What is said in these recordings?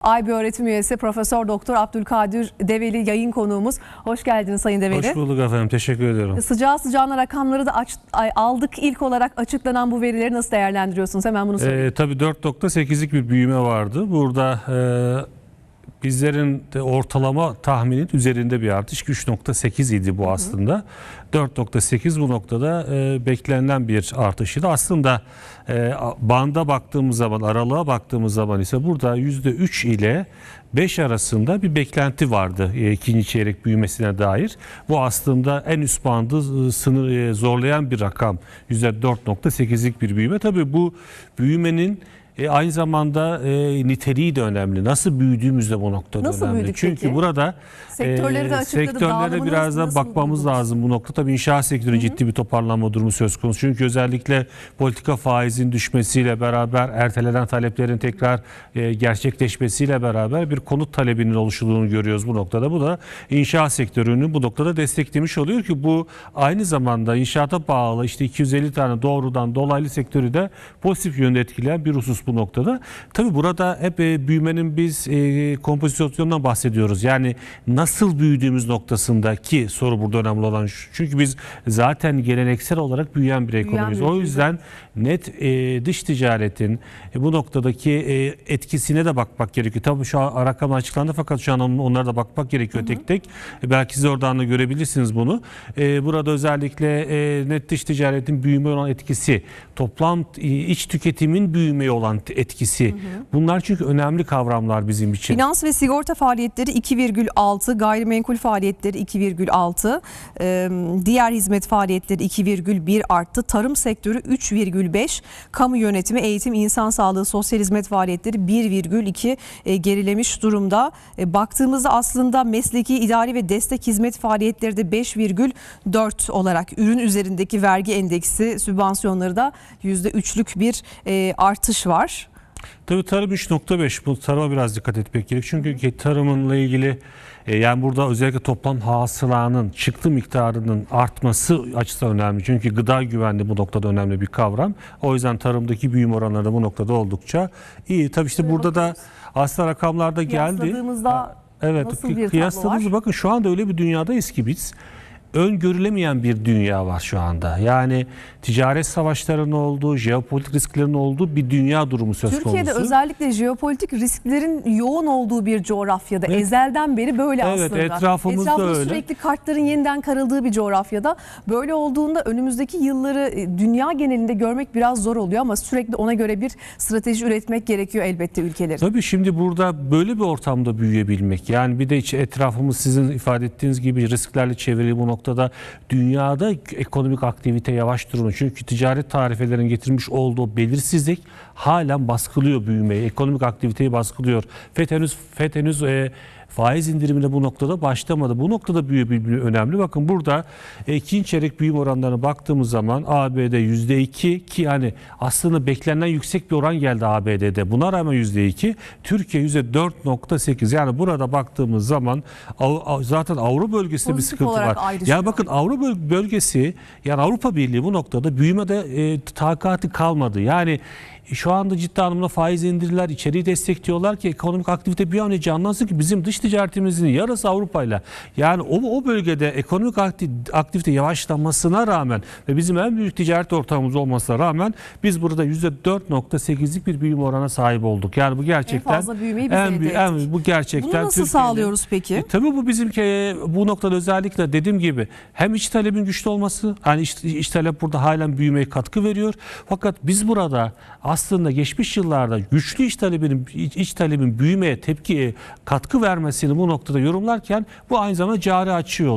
AYB öğretim üyesi Profesör Doktor Abdülkadir Develi yayın konuğumuz. Hoş geldiniz Sayın Develi. Hoş bulduk efendim. Teşekkür ediyorum. Sıcağı sıcağına rakamları da aç- aldık. İlk olarak açıklanan bu verileri nasıl değerlendiriyorsunuz? Hemen bunu sorayım. Ee, tabii 4.8'lik bir büyüme vardı. Burada e, bizlerin de ortalama tahminin üzerinde bir artış. 3.8 idi bu aslında. 4.8 bu noktada e, beklenen bir artışıydı. Aslında e, banda baktığımız zaman, aralığa baktığımız zaman ise burada %3 ile 5 arasında bir beklenti vardı e, ikinci çeyrek büyümesine dair. Bu aslında en üst bandı e, sınır e, zorlayan bir rakam. %4.8'lik bir büyüme. Tabii bu büyümenin e, aynı zamanda e, niteliği de önemli. Nasıl büyüdüğümüz de bu noktada Nasıl önemli. büyüdük Çünkü peki? burada Sektörleri de açıkladı. sektörlere biraz da bakmamız buldunuz? lazım bu nokta. Tabii inşaat sektörü ciddi bir toparlanma durumu söz konusu. Çünkü özellikle politika faizin düşmesiyle beraber ertelenen taleplerin tekrar e, gerçekleşmesiyle beraber bir konut talebinin oluştuğunu görüyoruz bu noktada. Bu da inşaat sektörünü bu noktada desteklemiş oluyor ki bu aynı zamanda inşaata bağlı işte 250 tane doğrudan dolaylı sektörü de pozitif yönde etkileyen bir husus bu noktada. Tabii burada hep e, büyümenin biz e, kompozisyonundan bahsediyoruz. Yani nasıl büyüdüğümüz noktasındaki soru burada önemli olan şu. Çünkü biz zaten geleneksel olarak büyüyen bir ekonomiyiz. O yüzden net e, dış ticaretin bu noktadaki etkisine de bakmak gerekiyor. Tabii şu an rakam açıklandı fakat şu an on- onlara da bakmak gerekiyor tek tek. E, belki siz oradan da görebilirsiniz bunu. Burada özellikle net dış ticaretin büyüme olan etkisi, toplam iç tüketimin büyümeye olan t- etkisi. Bunlar çünkü önemli kavramlar bizim için. Finans ve sigorta faaliyetleri 2,6, gayrimenkul faaliyetleri 2,6, e, diğer hizmet faaliyetleri 2,1 arttı. Tarım sektörü 3,5, kamu yönetimi, eğitim, insan sağlığı, sosyal hizmet faaliyetleri 1,2 e, gerilemiş durumda. Baktığımızda aslında mesleki, idari ve destek hizmet faaliyetleri de 5,4 olarak ürün üzerindeki vergi endeksi sübvansiyonları da %3'lük bir artış var. Tabii tarım 3.5 bu tarıma biraz dikkat etmek gerek. Çünkü tarımınla ilgili e, yani burada özellikle toplam hasılanın çıktı miktarının artması açısından önemli. Çünkü gıda güvenliği bu noktada önemli bir kavram. O yüzden tarımdaki büyüme oranları da bu noktada oldukça iyi. Tabii işte burada da aslında rakamlarda geldi. Kıyasladığımızda Evet, nasıl bir var? bakın şu anda öyle bir dünyadayız ki biz öngörülemeyen bir dünya var şu anda. Yani ticaret savaşlarının olduğu, jeopolitik risklerin olduğu bir dünya durumu söz Türkiye'de konusu. özellikle jeopolitik risklerin yoğun olduğu bir coğrafyada Evet. ezelden beri böyle Evet, aslında. etrafımızda Etrafında öyle. sürekli kartların yeniden karıldığı bir coğrafyada böyle olduğunda önümüzdeki yılları e, dünya genelinde görmek biraz zor oluyor ama sürekli ona göre bir strateji üretmek gerekiyor elbette ülkelerin. Tabii şimdi burada böyle bir ortamda büyüyebilmek yani bir de etrafımız sizin ifade ettiğiniz gibi risklerle çevrili bu noktada dünyada ekonomik aktivite yavaş durumda. Çünkü ticaret tarifelerin getirmiş olduğu belirsizlik halen baskılıyor büyümeyi, ekonomik aktiviteyi baskılıyor. FED henüz, FED henüz e, faiz indirimine bu noktada başlamadı. Bu noktada büyüyebilme önemli. Bakın burada e, ikinci çeyrek büyüme oranlarına baktığımız zaman ABD %2 ki yani aslında beklenen yüksek bir oran geldi ABD'de. Buna rağmen %2, Türkiye %4.8. Yani burada baktığımız zaman zaten Avrupa bölgesinde bir Pozitif sıkıntı olarak var. Ya bakın Avrupa böl- bölgesi yani Avrupa Birliği bu noktada büyümede e, takati kalmadı. Yani şu anda ciddi anlamda faiz indiriler, içeriği destekliyorlar ki ekonomik aktivite bir an önce canlansın ki bizim dış ticaretimizin yarısı Avrupa'yla. Yani o, o bölgede ekonomik akti- aktivite yavaşlamasına rağmen ve bizim en büyük ticaret ortağımız olmasına rağmen biz burada %4.8'lik bir büyüme oranına sahip olduk. Yani bu gerçekten fazla büyümeyi biz en büyük- en- bu gerçekten Bunu nasıl sağlıyoruz peki? e, tabii bu bizimki e, bu noktada özellikle dediğim gibi hem iç talebin güçlü olması, yani iç, iç talep burada halen büyümeye katkı veriyor. Fakat biz burada aslında geçmiş yıllarda güçlü iç talebinin iç, iç talebin büyümeye tepkiye katkı vermesini bu noktada yorumlarken bu aynı zamanda cari açığı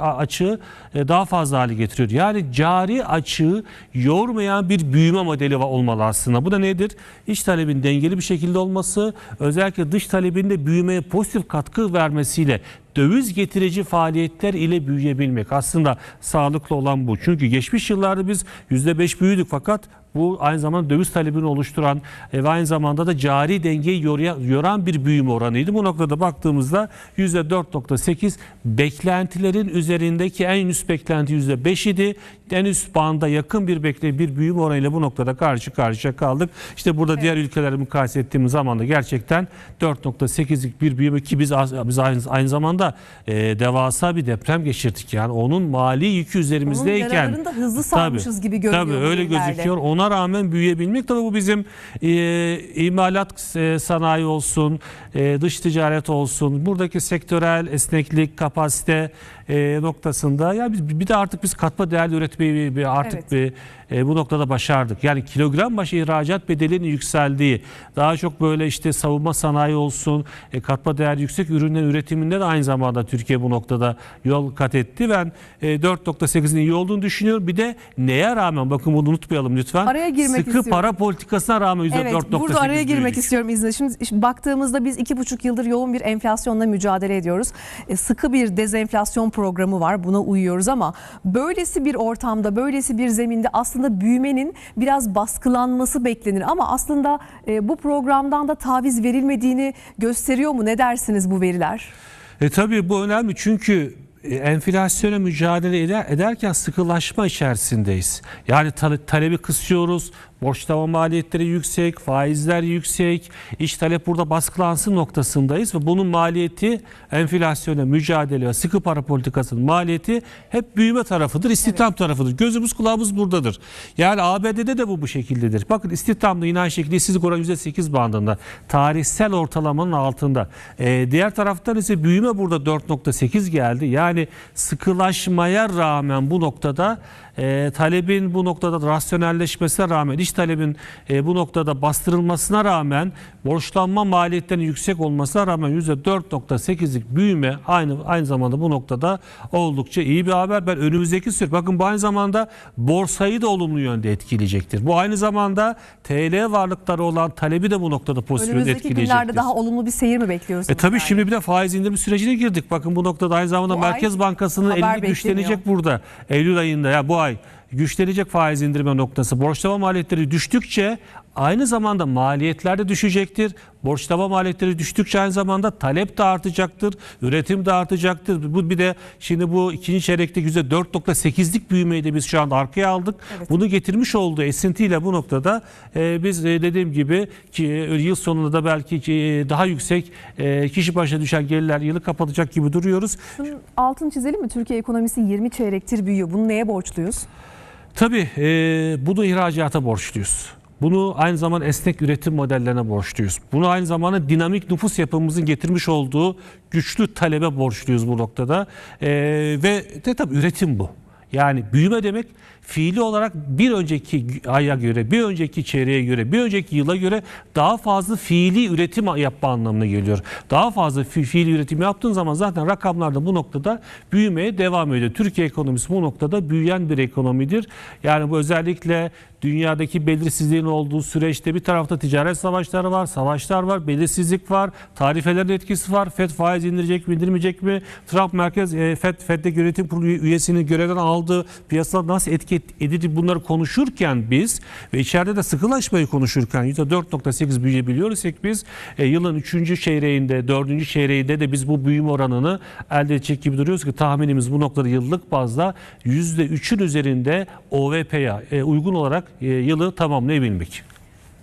açığı e, daha fazla hale getiriyor. Yani cari açığı yormayan bir büyüme modeli olmalı aslında. Bu da nedir? İç talebin dengeli bir şekilde olması, özellikle dış talebin de büyümeye pozitif katkı vermesiyle döviz getirici faaliyetler ile büyüyebilmek. Aslında sağlıklı olan bu. Çünkü geçmiş yıllarda biz %5 büyüdük fakat bu aynı zamanda döviz talebini oluşturan e, ve aynı zamanda da cari dengeyi yoran bir büyüme oranıydı. Bu noktada baktığımızda %4.8 beklentilerin üzerindeki en üst beklenti %5 idi. En üst banda yakın bir bekle bir büyüme oranıyla bu noktada karşı karşıya kaldık. İşte burada diğer ülkelerle mukayese ettiğimiz zaman da gerçekten 4.8'lik bir büyüme ki biz biz aynı, aynı zamanda e, devasa bir deprem geçirdik. Yani onun mali yükü üzerimizdeyken yaralarını da hızlı sarmışız gibi görünüyor Tabii öyle gözüküyor. Ona rağmen büyüyebilmek tabii bu bizim e, imalat e, sanayi olsun, e, dış ticaret olsun, buradaki sektörel esneklik, kapasite e, noktasında ya biz, bir de artık biz katma değerli üretmeyi bir- artık Evet. bir e, bu noktada başardık. Yani kilogram başı ihracat bedelinin yükseldiği, daha çok böyle işte savunma sanayi olsun, e, katma değer yüksek ürünlerin üretiminde de aynı zamanda Türkiye bu noktada yol kat etti. Ben e, 4.8'in iyi olduğunu düşünüyorum. Bir de neye rağmen bakın bunu unutmayalım lütfen. Araya girmek Sıkı istiyorum. para politikasına rağmen Evet %4.8 burada araya girmek büyüdük. istiyorum izninizle. Şimdi, şimdi baktığımızda biz iki buçuk yıldır yoğun bir enflasyonla mücadele ediyoruz. E, sıkı bir dezenflasyon programı var buna uyuyoruz ama böylesi bir ortamda böylesi bir zeminde aslında büyümenin biraz baskılanması beklenir. Ama aslında e, bu programdan da taviz verilmediğini gösteriyor mu? Ne dersiniz bu veriler? E tabii bu önemli çünkü e, enflasyona mücadele eder, ederken sıkılaşma içerisindeyiz. Yani tale- talebi kısıyoruz, borçlama maliyetleri yüksek, faizler yüksek, iş talep burada baskılansın noktasındayız ve bunun maliyeti enflasyona mücadele ve sıkı para politikasının maliyeti hep büyüme tarafıdır, istihdam tarafıdır. Gözümüz kulağımız buradadır. Yani ABD'de de bu bu şekildedir. Bakın istihdamda yine aynı şekilde işsizlik oranı %8 bandında. Tarihsel ortalamanın altında. Ee, diğer taraftan ise büyüme burada 4.8 geldi. Yani sıkılaşmaya rağmen bu noktada e, talebin bu noktada rasyonelleşmesine rağmen, iş talebin e, bu noktada bastırılmasına rağmen, borçlanma maliyetlerinin yüksek olmasına rağmen %4.8'lik büyüme aynı aynı zamanda bu noktada oldukça iyi bir haber. Ben önümüzdeki süre bakın bu aynı zamanda borsayı da olumlu yönde etkileyecektir. Bu aynı zamanda TL varlıkları olan talebi de bu noktada pozitif yönde Önümüzdeki etkileyecektir. günlerde daha olumlu bir seyir mi bekliyorsunuz? E tabii yani? şimdi bir de faiz indirimi sürecine girdik. Bakın bu noktada aynı zamanda Bu Merkez Bankası'nın elini güçlenecek burada. Eylül ayında ya bu ay güçlenecek faiz indirme noktası. Borçlama maliyetleri düştükçe aynı zamanda maliyetler de düşecektir. Borçlama maliyetleri düştükçe aynı zamanda talep de artacaktır. Üretim de artacaktır. Bu bir de şimdi bu ikinci çeyrekte %4.8'lik büyümeyi de biz şu anda arkaya aldık. Bunu getirmiş olduğu esintiyle bu noktada e, biz e, dediğim gibi ki e, yıl sonunda da belki ki, e, daha yüksek e, kişi başına düşen gelirler yılı kapatacak gibi duruyoruz. Şunun altını çizelim mi? Türkiye ekonomisi 20 çeyrektir büyüyor. Bunu neye borçluyuz? Tabii e, bunu ihracata borçluyuz. Bunu aynı zamanda esnek üretim modellerine borçluyuz. Bunu aynı zamanda dinamik nüfus yapımızın getirmiş olduğu güçlü talebe borçluyuz bu noktada. E, ve de tabii üretim bu. Yani büyüme demek fiili olarak bir önceki aya göre, bir önceki çeyreğe göre, bir önceki yıla göre daha fazla fiili üretim yapma anlamına geliyor. Daha fazla fi- fiili üretim yaptığın zaman zaten rakamlar da bu noktada büyümeye devam ediyor. Türkiye ekonomisi bu noktada büyüyen bir ekonomidir. Yani bu özellikle dünyadaki belirsizliğin olduğu süreçte bir tarafta ticaret savaşları var, savaşlar var, belirsizlik var, tarifelerin etkisi var. FED faiz indirecek mi, indirmeyecek mi? Trump merkez e, FED FED'deki yönetim kurulu üyesini görevden aldı. Piyasalar nasıl etki et- edildi bunları konuşurken biz ve içeride de sıkılaşmayı konuşurken %4.8 büyüyebiliyorsak biz e, yılın 3. çeyreğinde, 4. çeyreğinde de biz bu büyüme oranını elde edecek gibi duruyoruz ki tahminimiz bu noktada yıllık bazda %3'ün üzerinde OVP'ye e, uygun olarak yılı tamamlayabilmek.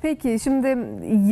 Peki şimdi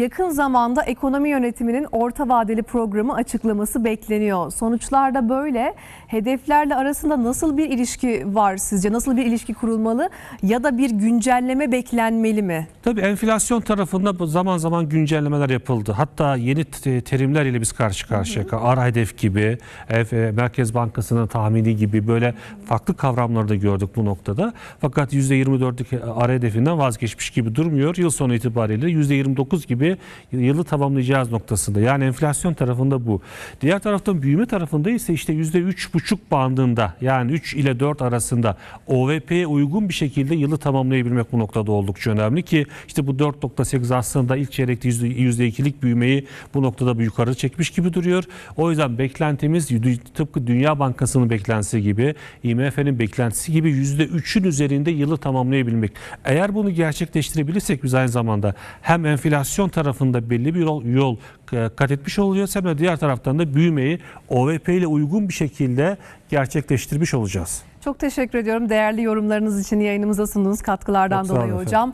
yakın zamanda ekonomi yönetiminin orta vadeli programı açıklaması bekleniyor. Sonuçlar da böyle. Hedeflerle arasında nasıl bir ilişki var sizce? Nasıl bir ilişki kurulmalı ya da bir güncelleme beklenmeli mi? Tabii enflasyon tarafında zaman zaman güncellemeler yapıldı. Hatta yeni te- terimler ile biz karşı karşıya. Ara hedef gibi, e, Merkez Bankası'nın tahmini gibi böyle farklı kavramları da gördük bu noktada. Fakat %24'lük ara hedefinden vazgeçmiş gibi durmuyor. Yıl sonu itibariyle %29 gibi yılı tamamlayacağız noktasında. Yani enflasyon tarafında bu. Diğer taraftan büyüme tarafında ise işte %3,5 bandında yani 3 ile 4 arasında OVP'ye uygun bir şekilde yılı tamamlayabilmek bu noktada oldukça önemli ki işte bu 4.8 aslında ilk çeyrekte %2'lik büyümeyi bu noktada bir yukarı çekmiş gibi duruyor. O yüzden beklentimiz tıpkı Dünya Bankası'nın beklentisi gibi, IMF'nin beklentisi gibi %3'ün üzerinde yılı tamamlayabilmek. Eğer bunu gerçekleştirebilirsek biz aynı zamanda da hem enflasyon tarafında belli bir yol, yol e, kat etmiş olacağız hem de diğer taraftan da büyümeyi OVP ile uygun bir şekilde gerçekleştirmiş olacağız. Çok teşekkür ediyorum değerli yorumlarınız için yayınımıza sunduğunuz katkılardan Çok dolayı hocam.